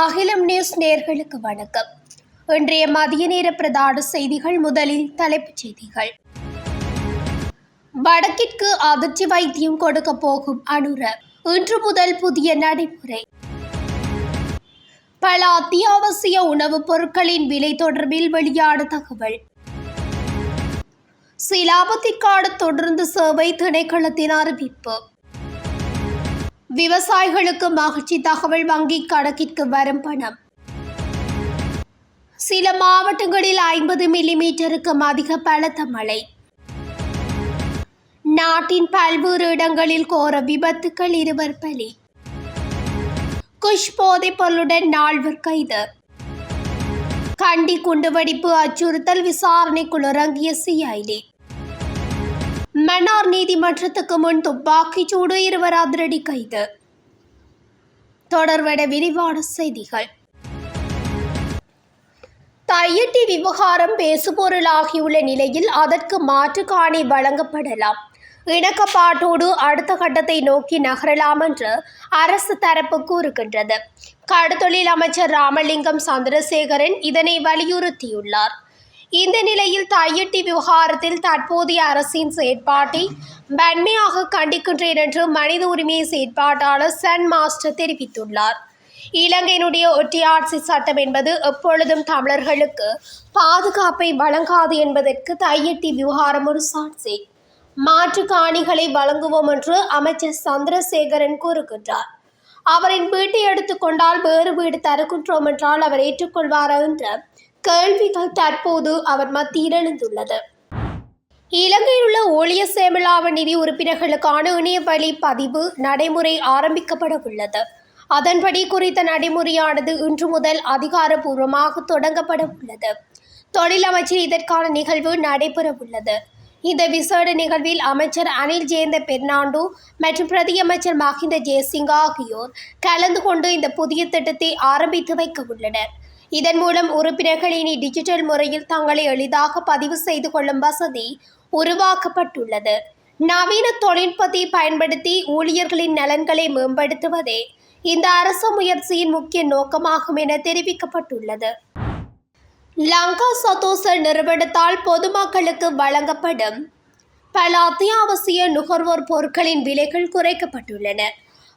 அகிலம் நியூஸ் நேர்களுக்கு வணக்கம். இன்றைய மதிய நேர பிரதான செய்திகள் முதலில் தலைப்புச் செய்திகள். வடக்கிற்கு அதிர்ச்சி வைத்தியம் கொடுக்க போகும் அனுர இன்று முதல் புதிய நடைமுறை. பல அத்தியாவசிய உணவுப் பொருட்களின் விலை தொடர்பில் வெளியான தகவல். சிலாபத்திற்கான தொடர்ந்து சேவை திணைக்களத்தின் அறிவிப்பு. விவசாயிகளுக்கு மகிழ்ச்சி தகவல் வங்கி கணக்கிற்கு வரும் பணம். சில மாவட்டங்களில் ஐம்பது மில்லிமீட்டருக்கும் அதிக பலத்த மழை. நாட்டின் பல்வேறு இடங்களில் கோர விபத்துக்கள் இருவர் பலி. குஷ் போதைப் பொருளுடன் நால்வர் கைது. கண்டி குண்டுவெடிப்பு அச்சுறுத்தல் விசாரணைக்குள் இறங்கிய சிஐடி. மன்னார் நீதிமன்றத்துக்கு முன் துப்பாக்கிச் சூடு இருவர் அதிரடி கைது. தொடர்வட விரிவான செய்திகள். தையட்டி விவகாரம் பேசுபொருளாகியுள்ள நிலையில் அதற்கு மாற்று காணி வழங்கப்படலாம். இணக்கப்பாட்டோடு அடுத்த கட்டத்தை நோக்கி நகரலாம் என்று அரசு தரப்பு கூறுகின்றது. கடத்தொழில் அமைச்சர் ராமலிங்கம் சந்திரசேகரன் இதனை வலியுறுத்தியுள்ளார். இந்த நிலையில் தையட்டி விவகாரத்தில் தற்போதைய அரசின் செயற்பாட்டை வன்மையாக கண்டிக்கின்றேன் என்று மனித உரிமை செயற்பாட்டாளர் சன் மாஸ்டர் தெரிவித்துள்ளார். இலங்கையினுடைய ஒட்டியாட்சி சட்டம் என்பது எப்பொழுதும் தமிழர்களுக்கு பாதுகாப்பை வழங்காது என்பதற்கு தையட்டி விவகாரம் ஒரு சாட்சி. மாற்று காணிகளை வழங்குவோம் என்று அமைச்சர் சந்திரசேகரன் கூறுகின்றார். அவரின் வீட்டை எடுத்துக்கொண்டால் வேறு வீடு தருகின்றோம் என்றால் அவர் ஏற்றுக்கொள்வார் என்ற கேள்விகள் தற்போது அவர் மத்தியில் எழுந்துள்ளது இலங்கையில் உள்ள ஊழிய சேமலாவ நிதி உறுப்பினர்களுக்கான இணைய வழி பதிவு நடைமுறை ஆரம்பிக்கப்பட உள்ளது. அதன்படி குறித்த நடைமுறையானது இன்று முதல் அதிகாரப்பூர்வமாக தொடங்கப்பட உள்ளது. தொழில் அமைச்சர் இதற்கான நிகழ்வு நடைபெற உள்ளது. இந்த விசேட நிகழ்வில் அமைச்சர் அனில் ஜெயந்த பெர்னாண்டோ மற்றும் பிரதியமைச்சர் மஹிந்த ஜெயசிங் ஆகியோர் கலந்து கொண்டு இந்த புதிய திட்டத்தை ஆரம்பித்து வைக்க உள்ளனர். இதன் மூலம் உறுப்பினர்கள் இனி டிஜிட்டல் முறையில் தங்களை எளிதாக பதிவு செய்து கொள்ளும் வசதி உருவாக்கப்பட்டுள்ளது. நவீன தொழில்நுட்பத்தை பயன்படுத்தி ஊழியர்களின் நலன்களை மேம்படுத்துவதே இந்த அரசு முயற்சியின் முக்கிய நோக்கமாகும் என தெரிவிக்கப்பட்டுள்ளது. லங்கா சதோச நிறுவனத்தால் பொதுமக்களுக்கு வழங்கப்படும் பல அத்தியாவசிய நுகர்வோர் பொருட்களின் விலைகள் குறைக்கப்பட்டுள்ளன.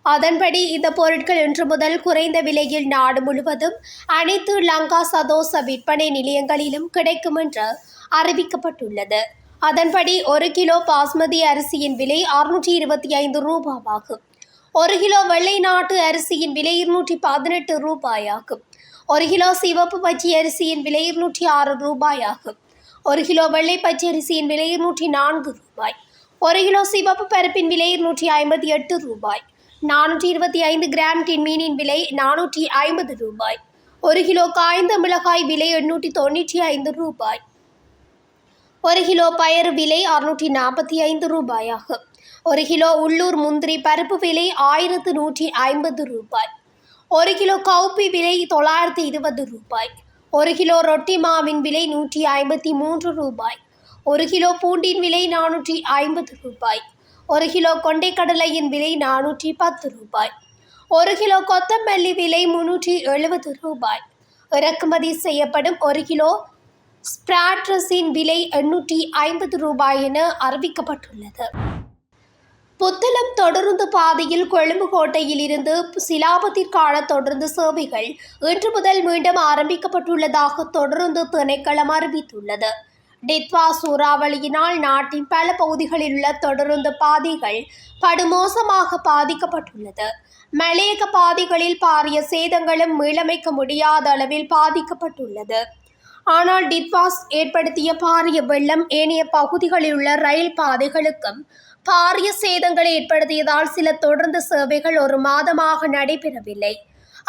அதன்படி இந்த பொருட்கள் இன்று முதல் குறைந்த விலையில் நாடு முழுவதும் அனைத்து லங்கா சதோச விற்பனை நிலையங்களிலும் கிடைக்கும் என்று அறிவிக்கப்பட்டுள்ளது. அதன்படி ஒரு கிலோ பாஸ்மதி அரிசியின் விலை அறுநூற்றி இருபத்தி ஐந்து ரூபாவாகும். ஒரு கிலோ வெள்ளை நாட்டு அரிசியின் விலை இருநூற்றி பதினெட்டு ரூபாயாகும். ஒரு கிலோ சிவப்பு பச்சை அரிசியின் விலை இருநூற்றி ஆறு ரூபாயாகும். ஒரு கிலோ வெள்ளை பச்சை அரிசியின் விலை இருநூற்றி நான்கு ரூபாய். ஒரு கிலோ சிவப்பு பருப்பின் விலை இருநூற்றி ஐம்பத்தி எட்டு ரூபாய். நானூற்றி இருபத்தி ஐந்து கிராம் டின்மீனின் விலை நானூற்றி ஐம்பது ரூபாய். ஒரு கிலோ காய்ந்த மிளகாய் விலை எண்ணூற்றி தொண்ணூற்றி ஐந்து ரூபாய். ஒரு கிலோ பயறு விலை அறுநூற்றி நாற்பத்தி ஐந்து ரூபாயாகும் ஒரு கிலோ உள்ளூர் முந்திரி பருப்பு விலை ஆயிரத்து நூற்றி ஐம்பது ரூபாய். ஒரு கிலோ கவுப்பி விலை தொள்ளாயிரத்தி இருபது ரூபாய். ஒரு கிலோ ரொட்டி மாவின் விலை நூற்றி ஐம்பத்தி மூன்று ரூபாய். ஒரு கிலோ பூண்டின் விலை நானூற்றி ஐம்பது ரூபாய். ஒரு கிலோ கொண்டைக்கடலையின் விலை நானூற்றி பத்து ரூபாய். ஒரு கிலோ கொத்தமல்லி விலை முன்னூற்றி எழுபது ரூபாய். இறக்குமதி செய்யப்படும் ஒரு கிலோ ஸ்பிராட்ரஸின் விலை எண்ணூற்றி ஐம்பது ரூபாய் என அறிவிக்கப்பட்டுள்ளது. புத்தளம் தொடருந்து பாதையில் கொழும்பு கோட்டையில் இருந்து சிலாபத்திற்கான தொடருந்து சேவைகள் இன்று முதல் மீண்டும் ஆரம்பிக்கப்பட்டுள்ளதாக தொடருந்து திணைக்களம் அறிவித்துள்ளது. டித்வா சூறாவளியினால் நாட்டின் பல பகுதிகளில் உள்ள தொடருந்து பாதைகள் படுமோசமாக பாதிக்கப்பட்டுள்ளது. மலையக பாதைகளில் பாரிய சேதங்களும் மீளமைக்க முடியாத அளவில் பாதிக்கப்பட்டுள்ளது. ஆனால் டிட்வாஸ் ஏற்படுத்திய பாரிய வெள்ளம் ஏனைய பகுதிகளில் உள்ள ரயில் பாதைகளுக்கும் பாரிய சேதங்களை ஏற்படுத்தியதால் சில தொடர்ந்து சேவைகள் ஒரு மாதமாக நடைபெறவில்லை.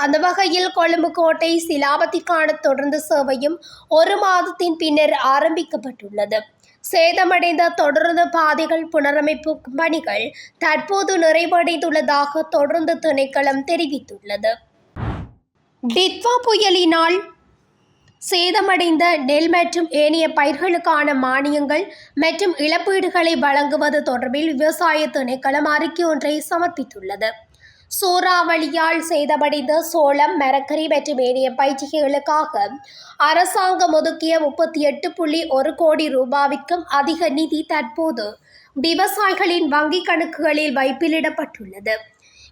அந்த வகையில் கொழும்பு கோட்டை சிலாபத்திற்கான தொடர்ந்து சேவையும் ஒரு மாதத்தின் பின்னர் ஆரம்பிக்கப்பட்டுள்ளது. சேதமடைந்த தொடர்ந்து பாதைகள் புனரமைப்பு பணிகள் தற்போது நிறைவடைந்துள்ளதாக தொடர்ந்து திணைக்களம் தெரிவித்துள்ளது. டிட்வா புயலினால் சேதமடைந்த நெல் மற்றும் ஏனைய பயிர்களுக்கான மானியங்கள் மற்றும் இழப்பீடுகளை வழங்குவது தொடர்பில் விவசாய திணைக்களம் அறிக்கை ஒன்றை சமர்ப்பித்துள்ளது. சூறாவளியால் சேதமடைந்த சோளம் மரக்கறி மற்றும் ஏனைய பயிற்சிகளுக்காக அரசாங்கம் ஒதுக்கிய முப்பத்தி எட்டு புள்ளி ஒரு கோடி ரூபாவிற்கும் அதிக நிதி தற்போது விவசாயிகளின் வங்கிக் கணக்குகளில் வைப்பிலிடப்பட்டுள்ளது.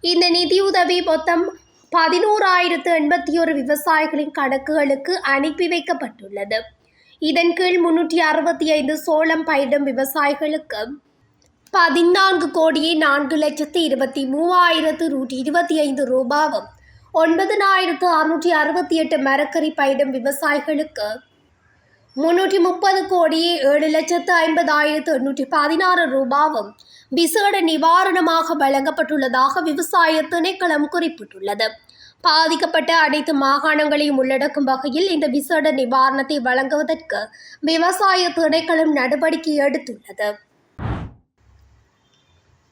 இந்த நிதியுதவி மொத்தம் பதினோராயிரத்து எண்பத்தி ஒரு விவசாயிகளின் கணக்குகளுக்கு அனுப்பி வைக்கப்பட்டுள்ளது. இதன் கீழ் முன்னூற்றி அறுபத்தி ஐந்து சோளம் பயிரிடும் விவசாயிகளுக்கு பதினான்கு கோடியே நான்கு லட்சத்து இருபத்தி மூவாயிரத்து நூற்றி இருபத்தி ஐந்து ரூபாவும் ஒன்பதனாயிரத்து அறுநூற்றி அறுபத்தி எட்டு மரக்கறி பயிடும் விவசாயிகளுக்கு முன்னூற்றி முப்பது கோடியே ஏழு லட்சத்து ஐம்பதாயிரத்து எண்ணூற்றி பதினாறு ரூபாவும் விசேட நிவாரணமாக வழங்கப்பட்டுள்ளதாக விவசாய திணைக்களம் குறிப்பிட்டுள்ளது. பாதிக்கப்பட்ட அனைத்து மாகாணங்களையும் உள்ளடக்கும் வகையில் இந்த விசேட நிவாரணத்தை வழங்குவதற்கு விவசாய திணைக்களம் நடவடிக்கை எடுத்துள்ளது.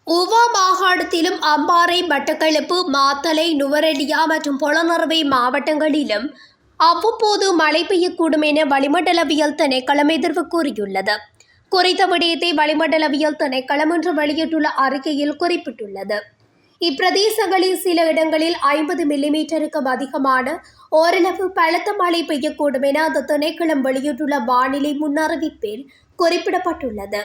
உவா மாகாணத்திலும் அம்பாறை மட்டக்களப்பு மாத்தளை நுவரெலியா மற்றும் பொலனறுவை மாவட்டங்களிலும் அவ்வப்போது மழை பெய்யக்கூடும் என வளிமண்டலவியல் திணைக்களம் எதிர்வு கூறியுள்ளது. குறித்த விடயத்தை வளிமண்டலவியல் திணைக்களம் இன்று வெளியிட்டுள்ள அறிக்கையில் குறிப்பிட்டுள்ளது. இப்பிரதேசங்களில் சில இடங்களில் ஐம்பது மில்லிமீட்டருக்கும் அதிகமான ஓரளவு பலத்த மழை பெய்யக்கூடும் என அந்த திணைக்களம் வெளியிட்டுள்ள வானிலை முன்னறிவிப்பில் குறிப்பிடப்பட்டுள்ளது.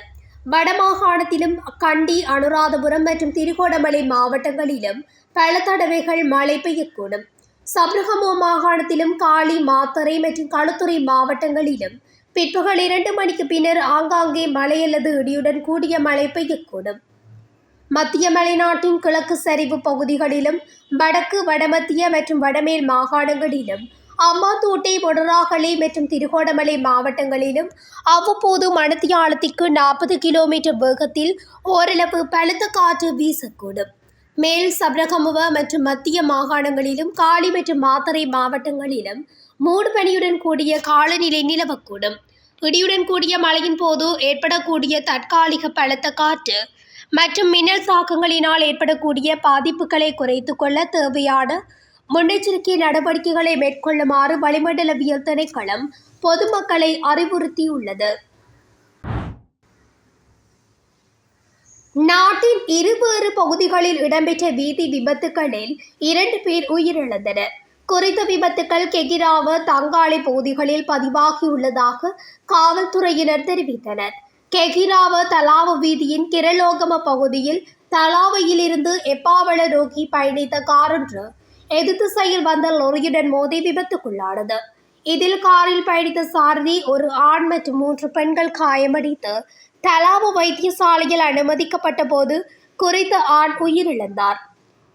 வடமாகாணத்திலும் கண்டி அனுராதபுரம் மற்றும் திருகோணமலை மாவட்டங்களிலும் பல தடவைகள் மழை பெய்யக்கூடும். சப்ரகமோ மாகாணத்திலும் காளி மாத்தறை மற்றும் களுத்துறை மாவட்டங்களிலும் பிற்பகல் இரண்டு மணிக்கு பின்னர் ஆங்காங்கே மழை அல்லது இடியுடன் கூடிய மழை பெய்யக்கூடும். மத்திய மலைநாட்டின் கிழக்கு சரிவு பகுதிகளிலும் வடக்கு வடமத்திய மற்றும் வடமேல் மாகாணங்களிலும் அம்மாத்தோட்டை மொடராகலை மற்றும் திருகோணமலை மாவட்டங்களிலும் அவ்வப்போது மணத்தியாலத்திற்கு நாற்பது கிலோமீட்டர் வேகத்தில் ஓரளவு பலத்த காற்று வீசக்கூடும். மேல் சபரகமுவ மற்றும் மத்திய மாகாணங்களிலும் காலி மற்றும் மாத்தறை மாவட்டங்களிலும் மூடுபனியுடன் கூடிய காலநிலை நிலவக்கூடும். இடியுடன் கூடிய மழையின் போது ஏற்படக்கூடிய தற்காலிக பலத்த காற்று மற்றும் மின்னல் தாக்கங்களினால் ஏற்படக்கூடிய பாதிப்புகளை குறைத்து கொள்ள தேவையான முன்னெச்சரிக்கை நடவடிக்கைகளை மேற்கொள்ளுமாறு வளிமண்டலவியல் திணைக்களம் பொதுமக்களை அறிவுறுத்தியுள்ளது. நாட்டின் இருவேறு பகுதிகளில் இடம்பெற்ற வீதி விபத்துகளில் இரண்டு பேர் உயிரிழந்தனர். குறித்த விபத்துக்கள் கெகிராவ தங்காளி பகுதிகளில் பதிவாகியுள்ளதாக காவல்துறையினர் தெரிவித்தனர். கெகிராவ தலாவு வீதியின் கிரலோகம பகுதியில் தலாவையிலிருந்து எப்பாவள நோக்கி பயணித்த காரொன்று எதிர்திசையில் வந்த லொரியுடன் மோதி விபத்துக்குள்ளானது. இதில் காரில் பயணித்த சாரதி ஒரு ஆண் மற்றும் மூன்று பெண்கள் காயமடைந்து தலாவு வைத்தியசாலையில் அனுமதிக்கப்பட்ட போது குறித்த ஆண் உயிரிழந்தார்.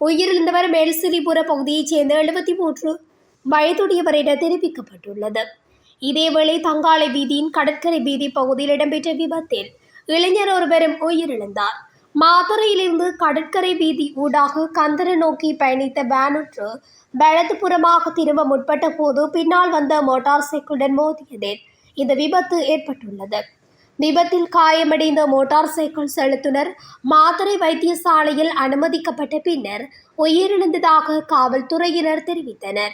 உயிரிழந்தவர் மேல்சிலிபுர பகுதியைச் சேர்ந்த எழுபத்தி மூன்று வயதுடையவர் என தெரிவிக்கப்பட்டுள்ளது. இதேவேளை தங்காலை வீதியின் கடற்கரை வீதி பகுதியில் இடம்பெற்ற விபத்தில் இளைஞர் ஒருவரும் உயிரிழந்தார். மாத்தறையிலிருந்து கடற்கரை வீதி ஊடாக கந்தர நோக்கி பயணித்த வேனொன்று வலதுபுறமாக திரும்ப முற்பட்ட போது பின்னால் வந்த மோட்டார் சைக்கிளுடன் மோதியதில் இந்த விபத்து ஏற்பட்டுள்ளது. விபத்தில் காயமடைந்த மோட்டார் சைக்கிள் செலுத்துனர் மாத்தறை வைத்தியசாலையில் அனுமதிக்கப்பட்ட பின்னர் உயிரிழந்ததாக காவல்துறையினர் தெரிவித்தனர்.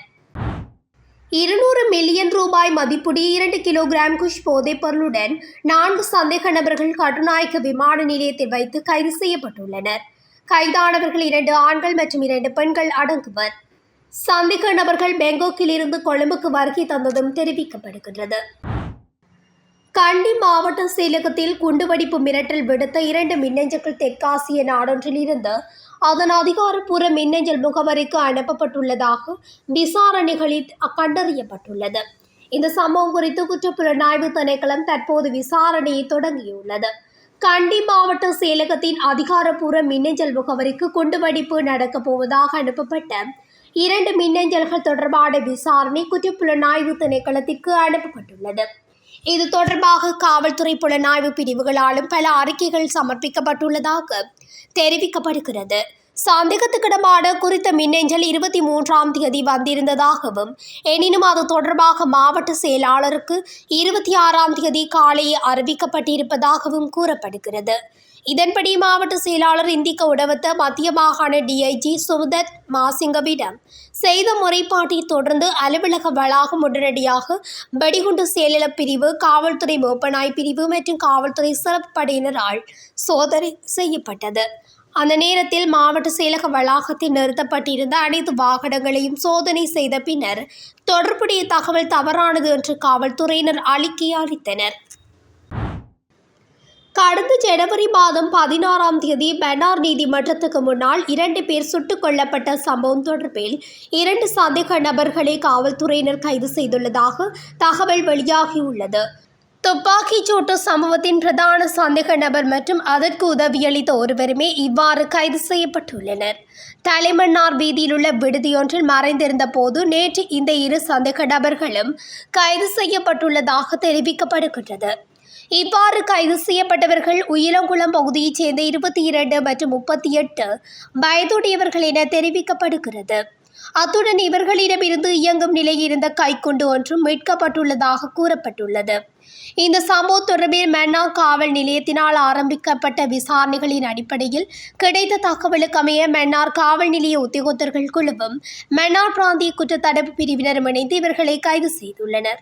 இருநூறு மில்லியன் ரூபாய் மதிப்புடைய இரண்டு கிலோகிராம் குஷ் போதைப் பொருளுடன் நான்கு சந்தேக நபர்கள் கட்டுநாயக்க விமான நிலையத்தில் வைத்து கைது செய்யப்பட்டுள்ளனர். கைதானவர்கள் இரண்டு ஆண்கள் மற்றும் இரண்டு பெண்கள் அடங்குவர். சந்தேக நபர்கள் பெங்காக்கில் இருந்து கொழும்புக்கு வருகை தந்ததும் தெரிவிக்கப்படுகின்றது. கண்டி மாவட்ட செயலகத்தில் குண்டுவெடிப்பு மிரட்டல் விடுத்த இரண்டு மின்னஞ்சல்கள் தெற்காசிய நாடொன்றில் இருந்து அதன் அதிகாரப்பூர்வ மின்னஞ்சல் முகவரிக்கு அனுப்பப்பட்டுள்ளதாக விசாரணைகளில் கண்டறியப்பட்டுள்ளது. இந்த சம்பவம் குறித்து குற்றப்புலனாய்வு திணைக்களம் தற்போது விசாரணையை தொடங்கியுள்ளது. கண்டி மாவட்ட செயலகத்தின் அதிகாரப்பூர்வ மின்னஞ்சல் முகவரிக்கு குண்டுவெடிப்பு நடக்கப் போவதாக அனுப்பப்பட்ட இரண்டு மின்னஞ்சல்கள் தொடர்பான விசாரணை குற்றப்புலனாய்வு திணைக்களத்திற்கு அனுப்பப்பட்டுள்ளது. இது தொடர்பாக காவல்துறை புலனாய்வு பிரிவுகளாலும் பல அறிக்கைகள் சமர்ப்பிக்கப்பட்டுள்ளதாக தெரிவிக்கப்படுகிறது. சந்தேகத்துக்கிடமான குறித்த மின்னஞ்சல் இருபத்தி மூன்றாம் தேதி வந்திருந்ததாகவும் எனினும் அது தொடர்பாக மாவட்ட செயலாளருக்கு இருபத்தி ஆறாம் தேதி காலை அறிவிக்கப்பட்டிருப்பதாகவும் கூறப்படுகிறது. இதன்படி மாவட்ட செயலாளர் இந்திக்க உடவத்த மத்திய மாகாண டிஐஜி சுமதத் மாசிங்கவிடம் செய்த முறைப்பாட்டை தொடர்ந்து அலுவலக வளாகம் உடனடியாக வெடிகுண்டு செயலிழப் பிரிவு காவல்துறை மோப்பனாய் பிரிவு மற்றும் காவல்துறை சிறப்பு படையினரால் சோதனை செய்யப்பட்டது. அந்த நேரத்தில் மாவட்ட செயலக வளாகத்தில் நிறுத்தப்பட்டிருந்த அனைத்து வாகனங்களையும் சோதனை செய்த பின்னர் தொடர்புடைய தகவல் தவறானது என்று காவல்துறையினர் அளிக்கை அளித்தனர் கடந்த ஜனவரி மாதம் பதினாறாம் தேதி பெனார் நீதிமன்றத்துக்கு முன்னால் இரண்டு பேர் சுட்டுக் கொல்லப்பட்ட சம்பவம் தொடர்பில் இரண்டு சந்தேக நபர்களை காவல்துறையினர் கைது செய்துள்ளதாக தகவல் வெளியாகியுள்ளது. துப்பாக்கிச் சூட்டு சம்பவத்தின் பிரதான சந்தேக நபர் மற்றும் அதற்கு உதவியளித்த ஒருவருமே இவ்வாறு கைது செய்யப்பட்டுள்ளனர். தலைமன்னார் வீதியில் உள்ள விடுதியொன்றில் மறைந்திருந்த போது நேற்று இந்த இரு சந்தேக நபர்களும் கைது செய்யப்பட்டுள்ளதாக தெரிவிக்கப்படுகின்றது. இவ்வாறு கைது செய்யப்பட்டவர்கள் உயிலங்குளம் பகுதியைச் சேர்ந்த இருபத்தி இரண்டு மற்றும் முப்பத்தி எட்டு வயதுடையவர்கள் என தெரிவிக்கப்படுகிறது. அத்துடன் இவர்களிடமிருந்து இயங்கும் நிலையில் இருந்த கைக்குண்டு ஒன்றும் மீட்கப்பட்டுள்ளதாக கூறப்பட்டுள்ளது. இந்த சம்பவம் தொடர்பில் மன்னா காவல் நிலையத்தினால் ஆரம்பிக்கப்பட்ட விசாரணைகளின் அடிப்படையில் கிடைத்த தகவலுக்கு அமைய மன்னார் காவல் நிலைய உத்தியோகத்தர்கள் குழுவும் மன்னார் பிராந்திய குற்றத்தடுப்பு பிரிவினரும் இணைந்து இவர்களை கைது செய்துள்ளனர்.